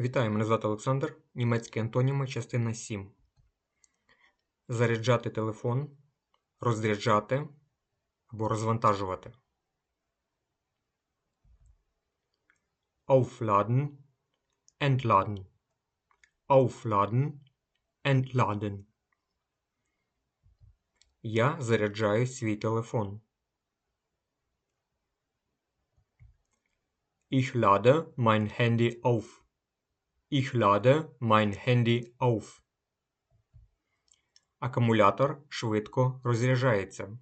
Вітаю, мене звати Олександр. Німецькі антоніми, частина 7. Заряджати телефон, розряджати або розвантажувати. Aufladen, entladen. Aufladen, entladen. Я заряджаю свій телефон. Ich lade mein Handy auf. Ich lade mein Handy auf. Акумулятор швидко розряджається.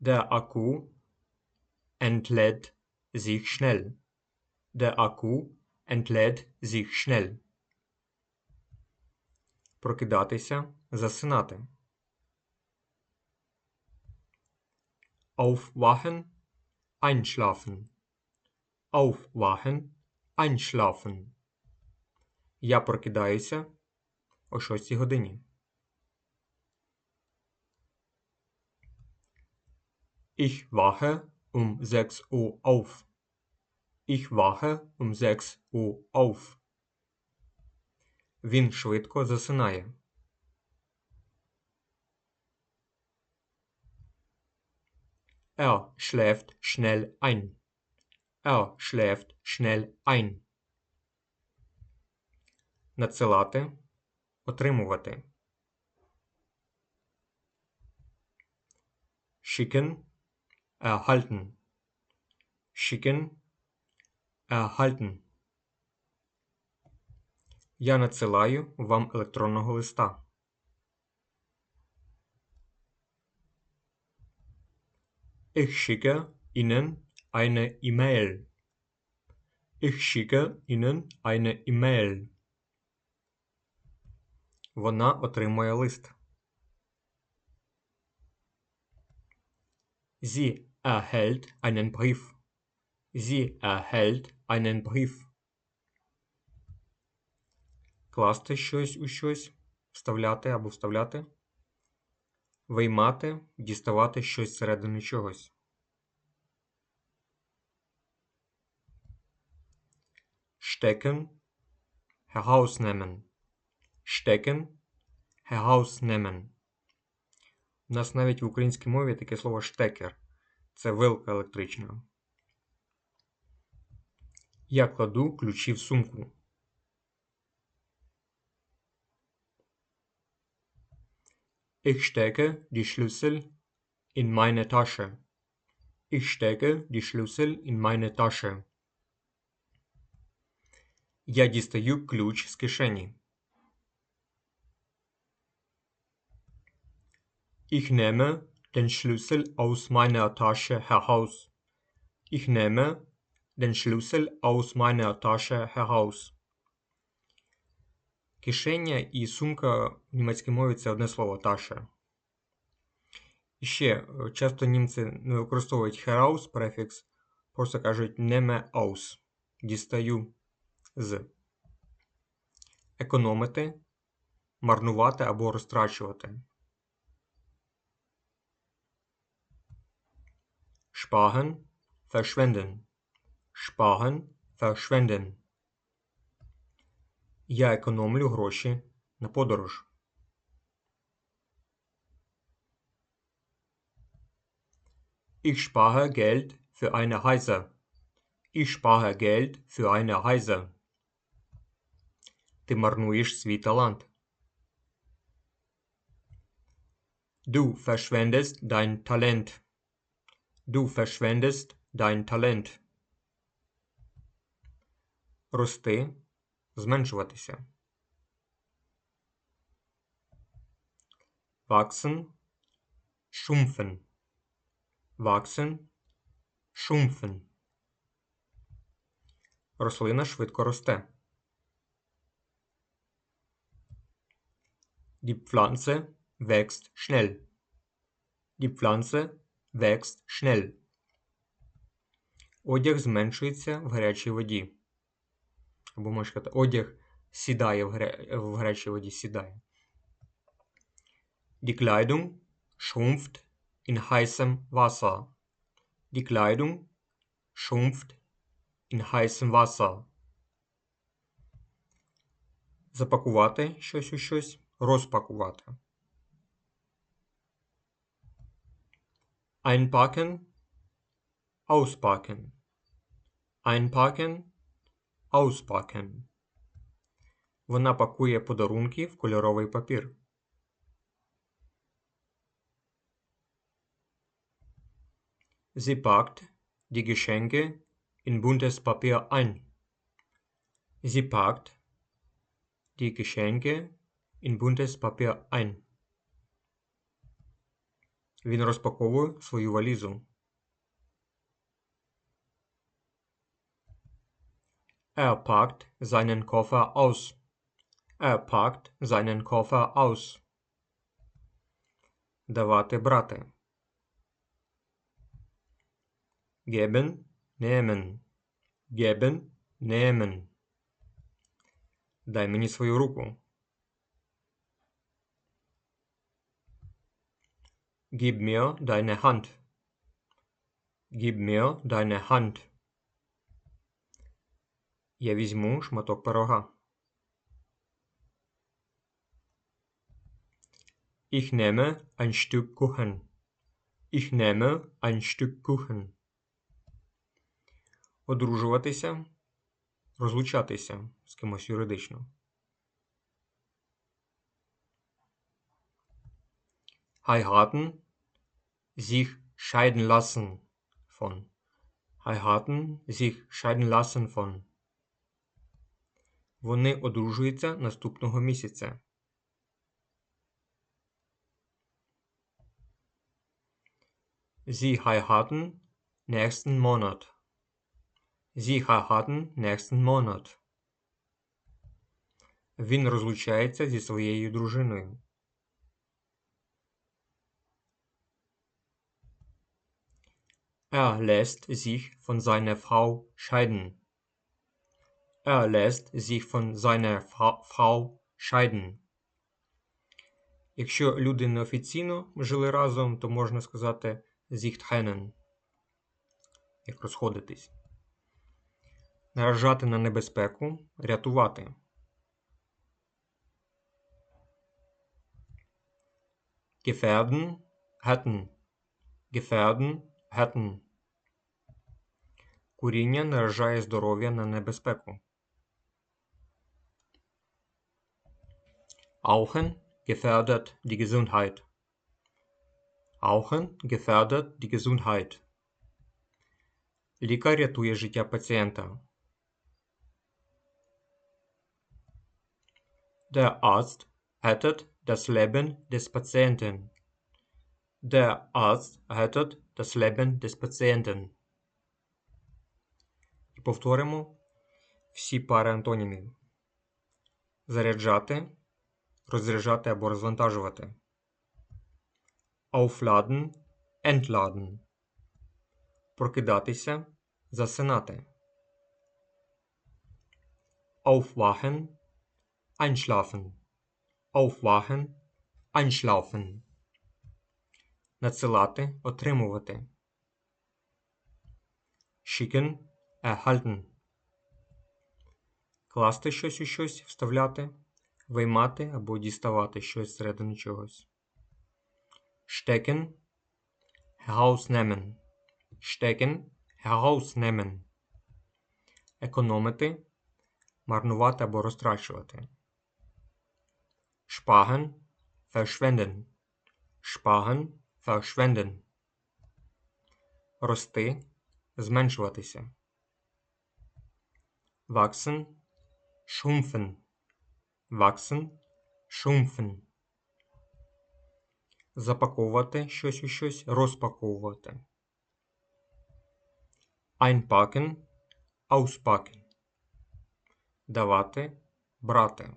Der Akku entlädt sich schnell. Der Akku entlädt sich schnell. Прокидатися, засинати. Aufwachen, einschlafen. Aufwachen, einschlafen. Я прокидаюся о 6 годині. Ich wache um 6 Uhr auf. Ich wache um 6 Uhr auf. Він швидко засинає. Er schläft schnell ein. Er schläft schnell ein. Надсилати. Отримувати. Schicken. Erhalten. Schicken. Erhalten. Я надсилаю вам електронного листа. Ich schicke Ihnen eine E-Mail. Ich schicke Ihnen eine E-Mail. Вона отримує лист. Sie erhält einen Brief. Sie erhält einen Brief. Класти щось у щось, вставляти або вставляти. Виймати, діставати щось зсередини чогось. Stecken, herausnehmen. Stecken, herausnehmen. У нас навіть в українській мові таке слово штекер. Це вилка електрична. Я кладу ключі в сумку. Ich stecke die Schlüssel in meine Tasche. Ich stecke die Schlüssel in meine Tasche. Я дістаю ключ з кишені. Ich nehme den Schlüssel aus meiner Tasche heraus. Ich nehme den Schlüssel aus meiner Tasche heraus. Кишеня і сумка в німецькій мові це одне слово таша. І ще часто німці не використовують heraus префікс, просто кажуть nehme aus. Дістаю з. Економити, марнувати або розтрачувати. Sparen, verschwenden. Sparen, verschwenden. Я економлю гроші на подорож. Ich spare Geld für eine Reise. Ich spare Geld für eine Reise. Ти марнуєш свій талант. Du verschwendest dein Talent. Du verschwendest dein Talent. Рости, зменшуватися. Wachsen, schrumpfen. Wachsen, schrumpfen. Рослина швидко росте. Die Pflanze wächst schnell. Die Pflanze wächst schnell. Одяг зменшується в гарячій воді. Або можна сказати, одяг сідає в, в гарячій воді сідає. Die Kleidung schrumpft in heißem Wasser. Die Kleidung schrumpft in heißem Wasser. Запакувати щось у щось, розпакувати. Einpacken, auspacken. Einpacken, auspacken. Вона пакує подарунки в кольоровий папір. Sie packt die Geschenke in buntes Papier ein. Sie packt die Geschenke in buntes Papier ein. Він розпаковує свою валізу. Er packt seinen Koffer aus. Er packt seinen Koffer aus. Давати брати. Geben, nehmen. Geben, nehmen. Дай мені свою руку. Gib mir deine Hand. Gib mir deine Hand. Я візьму шматок пирога. Ich nehme ein Stück Kuchen. Ich nehme ein Stück Kuchen. Одружуватися, розлучатися з кимось юридично. Heiraten, sich scheiden lassen von. Heiraten, sich scheiden lassen von. Вони одружуються наступного місяця. Sie heiraten nächsten Monat. Sie heiraten nächsten Monat. Він розлучається зі своєю дружиною. Er lässt sich von seiner Frau scheiden. Er lässt sich von seiner Frau scheiden. Якщо люди неофіційно жили разом, то можна сказати sich trennen. Як розходитись. Наражати на небезпеку, рятувати. Gefährden, hätten. Gefährden, hätten. Куріння наражає здоров'я на небезпеку. Rauchen gefährdet die Gesundheit. Rauchen gefährdet die Gesundheit. Лікар рятує життя пацієнта. Der Arzt rettet das Leben des Patienten. Der Arzt rettet das Leben des Patienten. І повторимо всі пари антонімів. Заряджати, розряджати або розвантажувати. Aufladen, entladen. Прокидатися, засинати. Aufwachen, einschlafen. Aufwachen, einschlafen. Надсилати, отримувати. Schicken, erhalten. Класти щось у щось, вставляти, виймати або діставати щось зсередини чогось. Stecken, herausnehmen. Stecken, herausnehmen. Економити, марнувати або розтрачувати. Sparen, verschwenden. Sparen, verschwenden. Рости, зменшуватися. Wachsen, schrumpfen. Wachsen, schrumpfen. Запаковувати щось у щось, розпаковувати. Einpacken, auspacken. Давати, брати.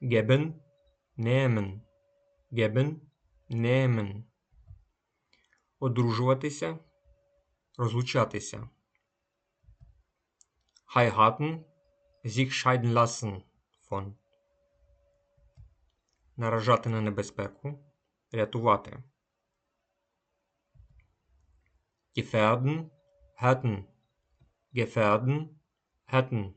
Geben, nehmen. Geben, nehmen. Одружуватися, розлучатися. Heiraten, sich scheiden lassen von. Наражати на небезпеку, рятувати. gefährden, hätten, gefährden, hätten.